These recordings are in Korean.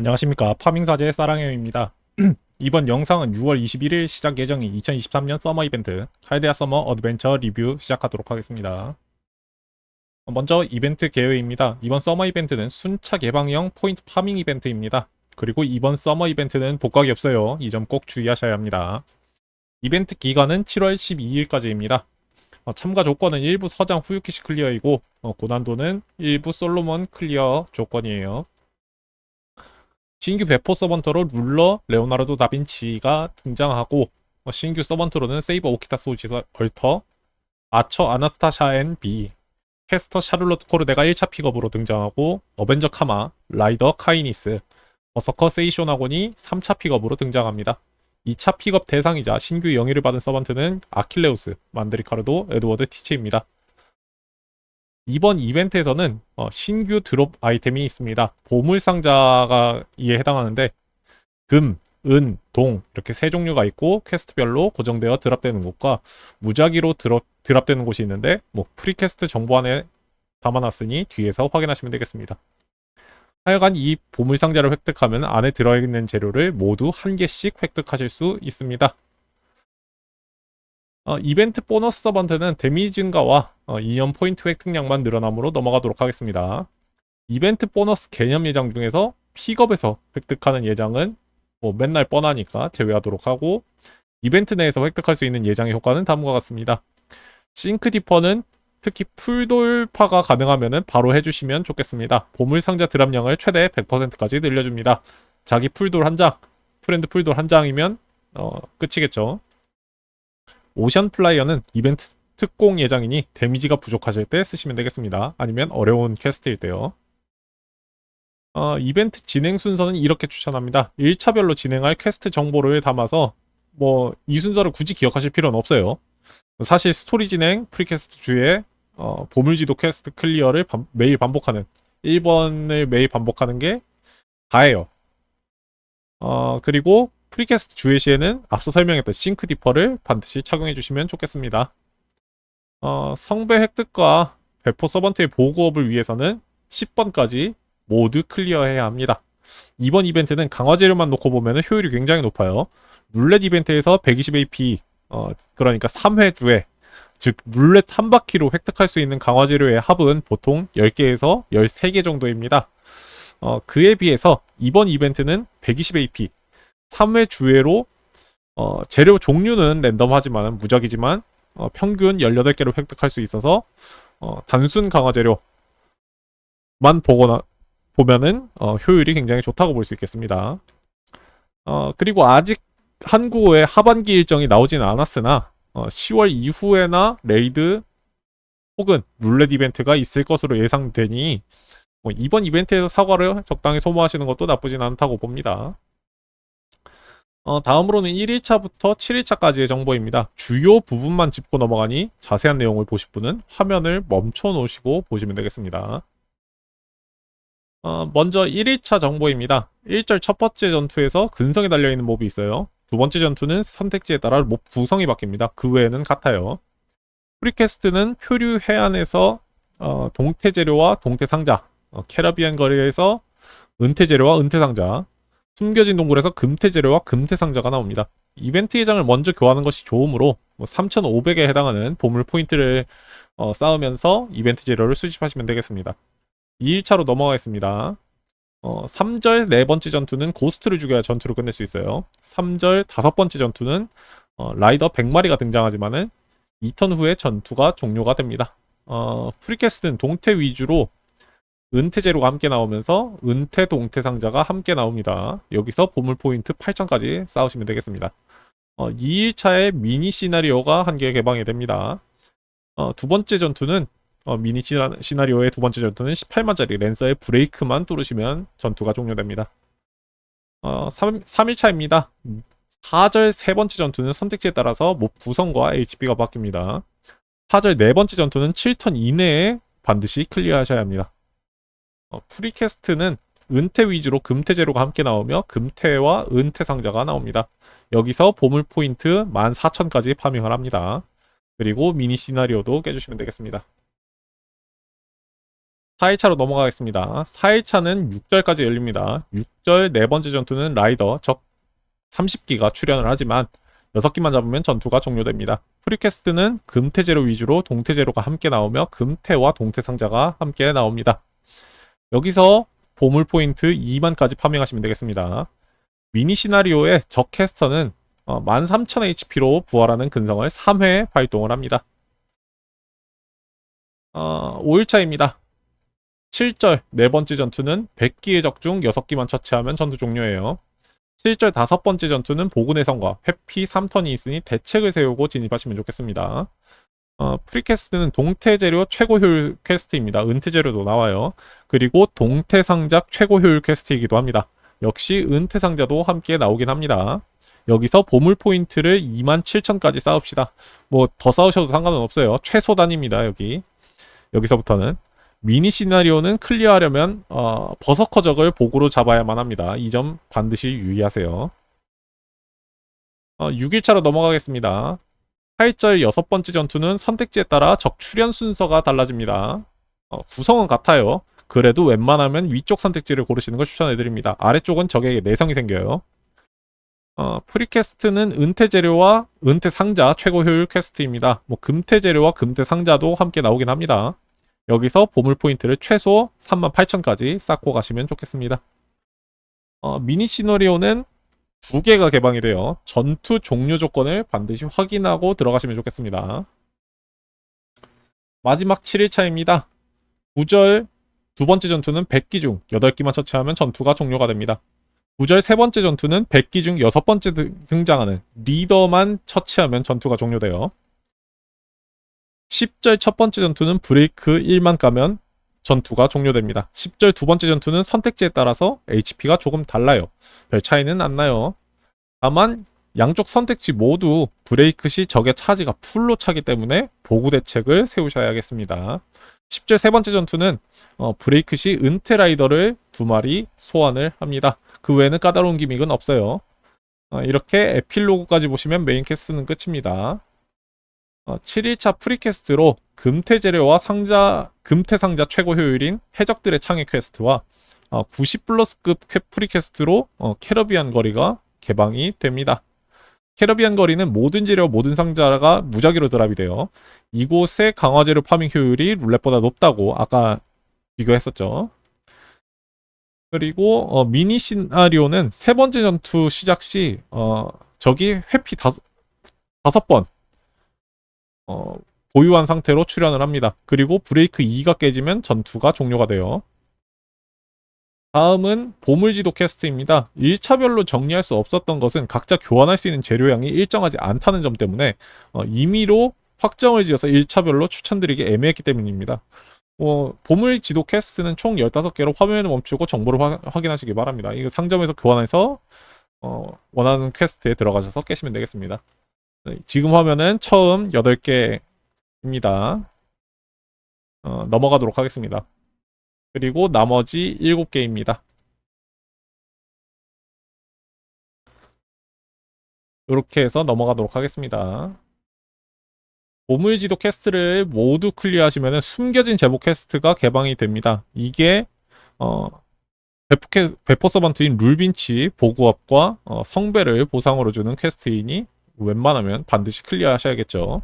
안녕하십니까. 파밍사제의 사랑해입니다. 이번 영상은 6월 21일 시작 예정인 2023년 서머 이벤트 칼데아 서머 어드벤처 리뷰 시작하도록 하겠습니다. 먼저 이벤트 개요입니다. 이번 서머 이벤트는 순차 개방형 포인트 파밍 이벤트입니다. 그리고 이번 서머 이벤트는 복각이 없어요. 이 점 꼭 주의하셔야 합니다. 이벤트 기간은 7월 12일까지입니다. 어, 참가 조건은 일부 서장 후유키시 클리어이고 어, 고난도는 일부 솔로몬 클리어 조건이에요 신규 배포 서번터로 룰러, 레오나르도 다빈치가 등장하고 어, 신규 서번터로는 세이버 오키타 소지서 얼터, 아처 아나스타샤 앤 비, 캐스터 샤를로트 코르데가 1차 픽업으로 등장하고 어벤져 카마, 라이더 카이니스, 버서커 세이쇼나곤이 3차 픽업으로 등장합니다. 2차 픽업 대상이자 신규 영예를 받은 서번트는 아킬레우스, 만드리카르도, 에드워드 티치입니다. 이번 이벤트에서는 어, 신규 드롭 아이템이 있습니다. 보물 상자가 이에 해당하는데 금, 은, 동 이렇게 세 종류가 있고 퀘스트별로 고정되어 드랍되는 곳과 무작위로 드롭, 드랍되는 곳이 있는데 뭐 프리퀘스트 정보 안에 담아놨으니 뒤에서 확인하시면 되겠습니다. 하여간 이 보물 상자를 획득하면 안에 들어있는 재료를 모두 한 개씩 획득하실 수 있습니다. 어, 이벤트 보너스 서번트는 데미지 증가와 어, 이연 포인트 획득량만 늘어남으로 넘어가도록 하겠습니다. 이벤트 보너스 개념 예장 중에서 픽업에서 획득하는 예장은 뭐 맨날 뻔하니까 제외하도록 하고 이벤트 내에서 획득할 수 있는 예장의 효과는 다음과 같습니다. 싱크 디퍼는 특히 풀 돌파가 가능하면 바로 해주시면 좋겠습니다. 보물 상자 드랍량을 최대 100%까지 늘려줍니다. 자기 풀돌 한 장, 프렌드 풀돌 한 장이면 어, 끝이겠죠. 오션 플라이어는 이벤트 특공 예정이니 데미지가 부족하실 때 쓰시면 되겠습니다. 아니면 어려운 퀘스트일 때요. 어, 이벤트 진행 순서는 이렇게 추천합니다. 1차별로 진행할 퀘스트 정보를 담아서 뭐 이 순서를 굳이 기억하실 필요는 없어요. 사실 스토리 진행, 프리퀘스트 주에 어, 보물지도 퀘스트 클리어를 반- 매일 반복하는 1번을 매일 반복하는 게 다예요. 어, 그리고 프리캐스트 주의 시에는 앞서 설명했던 싱크 디퍼를 반드시 착용해 주시면 좋겠습니다. 어, 성배 획득과 배포 서번트의 보고업을 위해서는 10번까지 모두 클리어해야 합니다. 이번 이벤트는 강화 재료만 놓고 보면 효율이 굉장히 높아요. 룰렛 이벤트에서 120AP, 어, 그러니까 3회 주에, 즉 룰렛 한 바퀴로 획득할 수 있는 강화 재료의 합은 보통 10개에서 13개 정도입니다. 어, 그에 비해서 이번 이벤트는 120AP, 3회 주회로 어, 재료 종류는 랜덤하지만 무작이지만 어, 평균 18개로 획득할 수 있어서 어, 단순 강화 재료만 보거나 보면은 어, 효율이 굉장히 좋다고 볼 수 있겠습니다. 어, 그리고 아직 한국어의 하반기 일정이 나오지는 않았으나 어, 10월 이후에나 레이드 혹은 룰렛 이벤트가 있을 것으로 예상되니 뭐 이번 이벤트에서 사과를 적당히 소모하시는 것도 나쁘진 않다고 봅니다. 어, 다음으로는 1일차부터 7일차까지의 정보입니다. 주요 부분만 짚고 넘어가니 자세한 내용을 보실 분은 화면을 멈춰 놓으시고 보시면 되겠습니다. 어, 먼저 1일차 정보입니다. 1절 첫 번째 전투에서 근성에 달려있는 몹이 있어요. 두 번째 전투는 선택지에 따라 몹 구성이 바뀝니다. 그 외에는 같아요. 프리캐스트는 표류 해안에서 어, 동태 재료와 동태 상자, 어, 캐러비안 거리에서 은퇴 재료와 은퇴 상자, 숨겨진 동굴에서 금태 재료와 금태 상자가 나옵니다. 이벤트 예장을 먼저 교하는 것이 좋으므로 뭐 3,500에 해당하는 보물 포인트를 어, 쌓으면서 이벤트 재료를 수집하시면 되겠습니다. 2일차로 넘어가겠습니다. 어, 3절 네 번째 전투는 고스트를 죽여야 전투를 끝낼 수 있어요. 3절 다섯 번째 전투는 어, 라이더 100마리가 등장하지만은 2턴 후에 전투가 종료가 됩니다. 어, 프리캐스트는 동태 위주로 은퇴 재료가 함께 나오면서 은퇴 동퇴 상자가 함께 나옵니다. 여기서 보물 포인트 8천까지 쌓으시면 되겠습니다. 어, 2일차에 미니 시나리오가 한 개 개방이 됩니다. 어, 두 번째 전투는 어, 미니 시나, 시나 리오의 두 번째 전투는 18만짜리 랜서의 브레이크만 뚫으시면 전투가 종료됩니다. 어, 3, 3일차입니다. 4절 세 번째 전투는 선택지에 따라서 몹 구성과 HP가 바뀝니다. 4절 네 번째 전투는 7턴 이내에 반드시 클리어하셔야 합니다. 어, 프리캐스트는 은퇴 위주로 금퇴 재료가 함께 나오며 금퇴와 은퇴 상자가 나옵니다. 여기서 보물 포인트 14,000까지 파밍을 합니다. 그리고 미니 시나리오도 깨주시면 되겠습니다. 4일차로 넘어가겠습니다. 4일차는 6절까지 열립니다. 6절 네 번째 전투는 라이더 적 30기가 출연을 하지만 6기만 잡으면 전투가 종료됩니다. 프리캐스트는 금태제로 위주로 동태제로가 함께 나오며 금태와 동태 상자가 함께 나옵니다. 여기서 보물 포인트 2만까지 파밍하시면 되겠습니다. 미니 시나리오의 적 캐스터는 13,000HP로 부활하는 근성을 3회 발동을 합니다. 어, 5일차입니다. 7절 네 번째 전투는 100기의 적 중 6기만 처치하면 전투 종료예요. 7절 다섯 번째 전투는 보군의 성과 회피 3턴이 있으니 대책을 세우고 진입하시면 좋겠습니다. 어, 프리캐스트는 동태 재료 최고 효율 퀘스트입니다. 은퇴 재료도 나와요. 그리고 동태 상작 최고 효율 퀘스트이기도 합니다. 역시 은퇴 상자도 함께 나오긴 합니다. 여기서 보물 포인트를 27,000까지 쌓읍시다. 뭐 더 쌓으셔도 상관은 없어요. 최소 단위입니다. 여기. 여기서부터는 미니 시나리오는 클리어하려면 어, 버서커 적을 복으로 잡아야만 합니다. 이 점 반드시 유의하세요. 어, 6일차로 넘어가겠습니다. 8절 여섯 번째 전투는 선택지에 따라 적 출현 순서가 달라집니다. 어, 구성은 같아요. 그래도 웬만하면 위쪽 선택지를 고르시는 걸 추천해드립니다. 아래쪽은 적에게 내성이 생겨요. 어, 프리캐스트는 은퇴 재료와 은퇴 상자 최고 효율 퀘스트입니다. 뭐 금퇴 재료와 금퇴 상자도 함께 나오긴 합니다. 여기서 보물 포인트를 최소 38,000까지 쌓고 가시면 좋겠습니다. 어, 미니 시너리오는 두 개가 개방이 돼요. 전투 종료 조건을 반드시 확인하고 들어가시면 좋겠습니다. 마지막 7일차입니다. 9절 두 번째 전투는 100기 중 8기만 처치하면 전투가 종료가 됩니다. 9절 세 번째 전투는 100기 중 여섯 번째 등장하는 리더만 처치하면 전투가 종료돼요. 10절 첫 번째 전투는 브레이크 1만 까면 전투가 종료됩니다. 10절 두 번째 전투는 선택지에 따라서 HP가 조금 달라요. 별 차이는 안 나요. 다만 양쪽 선택지 모두 브레이크 시 적의 차지가 풀로 차기 때문에 보구 대책을 세우셔야겠습니다. 10절 세 번째 전투는 어, 브레이크 시 은퇴 라이더를 두 마리 소환을 합니다. 그 외에는 까다로운 기믹은 없어요. 어, 이렇게 에필로그까지 보시면 메인 캐스트는 끝입니다. 어, 7일차 프리캐스트로 금태 재료와 상자 금태 상자 최고 효율인 해적들의 창의 퀘스트와 어, 90 플러스급 프리캐스트로 어, 캐러비안 거리가 개방이 됩니다. 캐러비안 거리는 모든 재료 모든 상자가 무작위로 드랍이 돼요. 이곳의 강화 재료 파밍 효율이 룰렛보다 높다고 아까 비교했었죠. 그리고 어, 미니 시나리오는 세 번째 전투 시작 시 어, 적이 회피 다섯, 다섯 번 어, 보유한 상태로 출연을 합니다. 그리고 브레이크 2가 깨지면 전투가 종료가 돼요. 다음은 보물지도 퀘스트입니다. 1차별로 정리할 수 없었던 것은 각자 교환할 수 있는 재료량이 일정하지 않다는 점 때문에 어, 임의로 확정을 지어서 1차별로 추천드리기 애매했기 때문입니다. 어, 보물지도 퀘스트는 총 15개로 화면을 멈추고 정보를 화, 확인하시기 바랍니다. 이거 상점에서 교환해서 어, 원하는 퀘스트에 들어가셔서 깨시면 되겠습니다. 네, 지금 화면은 처음 8개 입니다. 어, 넘어가도록 하겠습니다. 그리고 나머지 7개입니다. 이렇게 해서 넘어가도록 하겠습니다. 보물지도 퀘스트를 모두 클리어하시면 숨겨진 제복 퀘스트가 개방이 됩니다. 이게 어, 배포, 캐, 배포 서번트인 룰빈치 보구업과 어, 성배를 보상으로 주는 퀘스트이니 웬만하면 반드시 클리어 하셔야겠죠.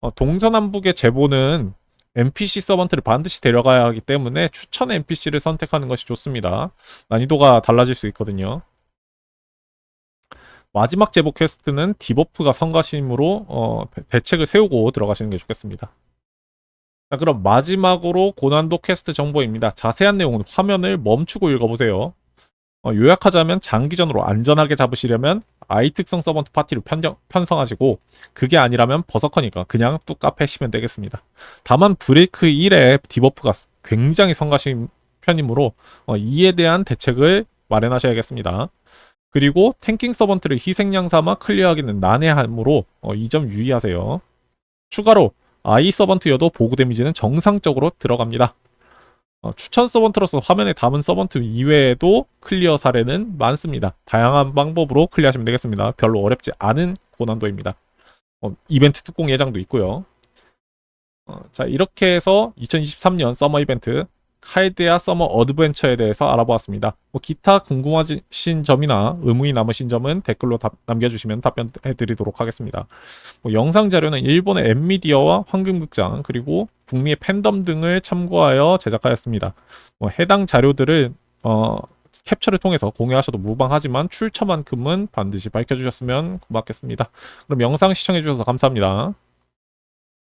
어, 동서남북의 제보는 NPC 서번트를 반드시 데려가야 하기 때문에 추천 NPC를 선택하는 것이 좋습니다. 난이도가 달라질 수 있거든요. 마지막 제보 퀘스트는 디버프가 성가심으로 어, 대책을 세우고 들어가시는 게 좋겠습니다. 자, 그럼 마지막으로 고난도 퀘스트 정보입니다. 자세한 내용은 화면을 멈추고 읽어보세요. 어, 요약하자면 장기전으로 안전하게 잡으시려면 아이 특성 서번트 파티를 편정, 편성하시고 그게 아니라면 버서커니까 그냥 뚝 까패시면 되겠습니다. 다만 브레이크 1의 디버프가 굉장히 성가신 편이므로 어, 이에 대한 대책을 마련하셔야겠습니다. 그리고 탱킹 서번트를 희생양 삼아 클리어하기는 난해하므로 어, 이점 유의하세요. 추가로 아이 서번트여도 보구 데미지는 정상적으로 들어갑니다. 어, 추천 서번트로서 화면에 담은 서번트 이외에도 클리어 사례는 많습니다. 다양한 방법으로 클리어하시면 되겠습니다. 별로 어렵지 않은 고난도입니다. 어, 이벤트 특공 예정도 있고요. 어, 자 이렇게 해서 2023년 서머 이벤트 카에드야 서머 어드벤처에 대해서 알아보았습니다. 뭐 기타 궁금하신 점이나 의문이 남으신 점은 댓글로 답, 남겨주시면 답변해드리도록 하겠습니다. 뭐 영상 자료는 일본의 엠미디어와 황금극장 그리고 북미의 팬덤 등을 참고하여 제작하였습니다. 뭐 해당 자료들을 어, 캡처를 통해서 공유하셔도 무방하지만 출처만큼은 반드시 밝혀주셨으면 고맙겠습니다. 그럼 영상 시청해주셔서 감사합니다.